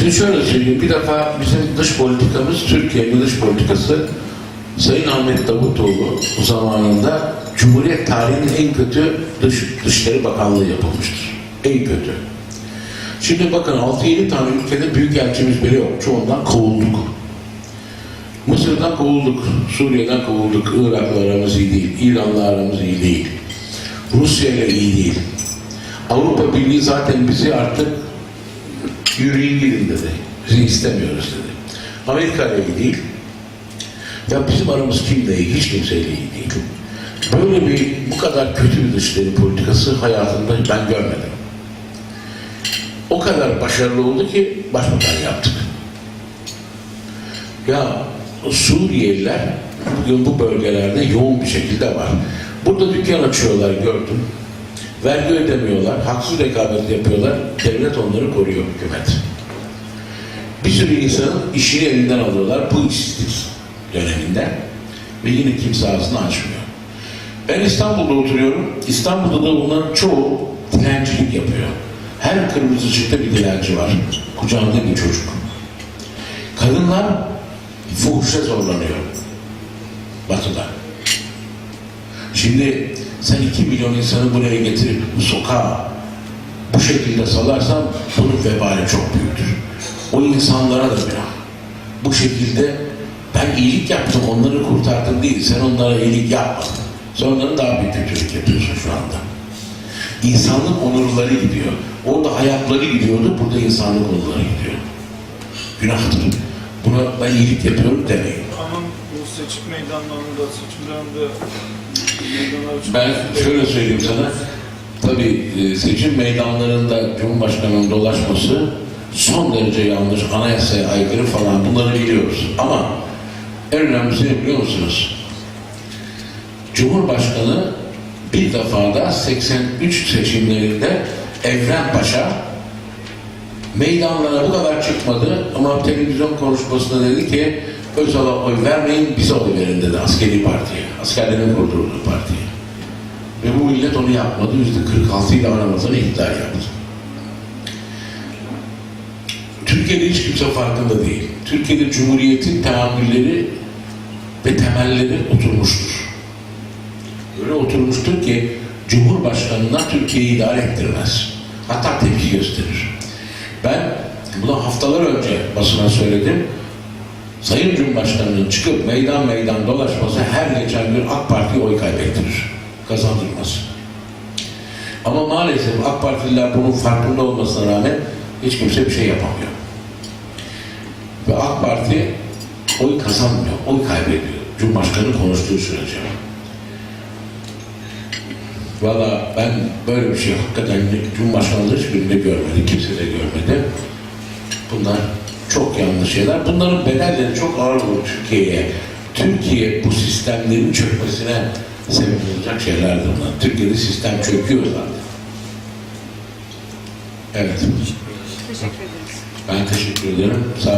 Şimdi şöyle söyleyeyim, bir defa bizim dış politikamız, Türkiye'nin dış politikası Sayın Ahmet Davutoğlu zamanında Cumhuriyet tarihinin en kötü dış, Dışişleri Bakanlığı yapılmıştır. En kötü. Şimdi bakın 6-7 tane ülkede büyükelçimiz bile yok. Çoğundan kovulduk. Mısır'dan kovulduk, Suriye'den kovulduk, Irak'la aramız iyi değil, İran'la aramız iyi değil, Rusya'yla iyi değil. Avrupa Birliği zaten bizi artık yürüyün gidin dedi. Bizi istemiyoruz dedi. Amerika ile iyi değil. Ya bizim aramız kimle iyi? Hiç kimseyle iyi değil. Böyle bir bu kadar kötü bir dışişleri politikası hayatımda ben görmedim. O kadar başarılı oldu ki başbakan yaptık. Ya Suriyeliler bugün bu bölgelerde yoğun bir şekilde var. Burada dükkan açıyorlar gördüm. Vergi ödemiyorlar, haksız rekabet yapıyorlar. Devlet onları koruyor hükümet. Bir sürü insanın işini elinden alıyorlar bu işsizlik döneminde. Ve yine kimse ağzını açmıyor. Ben İstanbul'da oturuyorum. İstanbul'da da bunların çoğu dilencilik yapıyor. Her kırmızı ışıkta bir dilenci var. Kucağında bir çocuk. Kadınlar fuhuşa zorlanıyor. Batı'da. Şimdi sen iki milyon insanı buraya getirip bu sokağa bu şekilde salarsan bunun vebali çok büyüktür. O insanlara da günah. Bu şekilde ben iyilik yaptım, onları kurtardım değil. Sen onlara iyilik yapmadın. Sen onların daha büyük kötülük yapıyorsun şu anda. İnsanlık onurları gidiyor. Orada hayatları gidiyordu, burada insanlık onurları gidiyor. Günahtır. Buna ben iyilik yapıyorum demeyin. Ama bu seçim meydanlarında, seçimlerinde Ben şöyle söyleyeyim sana. Tabii e, seçim meydanlarında Cumhurbaşkanı'nın dolaşması son derece yanlış, anayasaya aykırı falan bunları biliyoruz. Ama en önemlisi ne biliyor musunuz? Cumhurbaşkanı bir defada 83 seçimlerinde Evren Paşa meydanlara bu kadar çıkmadı ama televizyon konuşmasında dedi ki Özal'a oy vermeyin bize oy verin dedi askeri partiye. Askerlerin kurdurduğu partiye. Ve bu millet onu yapmadı. Yüzde 46 ile aramızdan iktidar yaptı. Türkiye'de hiç kimse farkında değil. Türkiye'de Cumhuriyet'in teamülleri ve temelleri oturmuştur. Öyle oturmuştur ki Cumhurbaşkanına Türkiye'yi idare ettirmez. Hatta tepki gösterir. Ben bunu haftalar önce basına söyledim. Sayın Cumhurbaşkanı'nın çıkıp meydan meydan dolaşması her geçen gün AK Parti'ye oy kaybettirir. Kazandırmaz. Ama maalesef AK Partililer bunun farkında olmasına rağmen hiç kimse bir şey yapamıyor. Ve AK Parti oy kazanmıyor, oy kaybediyor. Cumhurbaşkanı konuştuğu sürece. Valla ben böyle bir şey hakikaten Cumhurbaşkanlığı hiçbirinde görmedim, kimse de görmedi. Bunlar çok yanlış şeyler. Bunların bedelleri çok ağır olur Türkiye'ye. Türkiye bu sistemlerin çökmesine sebep olacak şeylerdir bunlar. Türkiye'de sistem çöküyor zaten. Evet. Teşekkür ederiz. Ben teşekkür ederim. Sağ